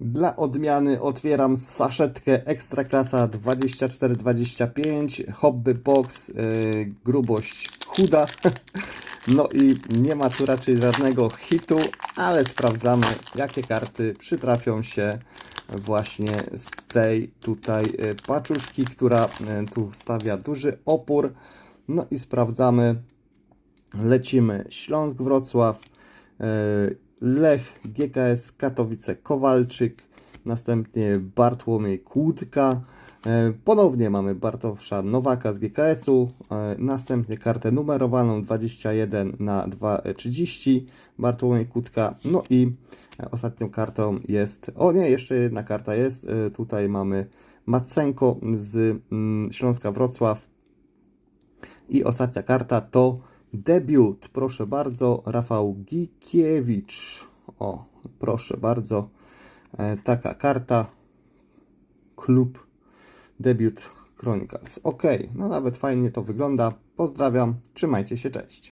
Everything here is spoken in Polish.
Dla odmiany otwieram saszetkę Ekstraklasa 2425 Hobby Box, yy, grubość chuda. No i nie ma tu raczej żadnego hitu, ale sprawdzamy jakie karty przytrafią się właśnie z tej tutaj yy, paczuszki, która yy, tu stawia duży opór. No i sprawdzamy. Lecimy Śląsk Wrocław, e, Lech, GKS Katowice Kowalczyk, następnie Bartłomiej Kłódka, e, ponownie mamy Bartosza Nowaka z GKS-u, e, następnie kartę numerowaną 21 na 2, e, 30 Bartłomiej Kłódka, no i e, ostatnią kartą jest, o nie, jeszcze jedna karta jest, tutaj mamy Macenko z mm, Śląska Wrocław, i ostatnia karta to debiut. Proszę bardzo, Rafał Gikiewicz. O, proszę bardzo. E, taka karta. Klub debiut Chronicles. Ok, no nawet fajnie to wygląda. Pozdrawiam, trzymajcie się, cześć.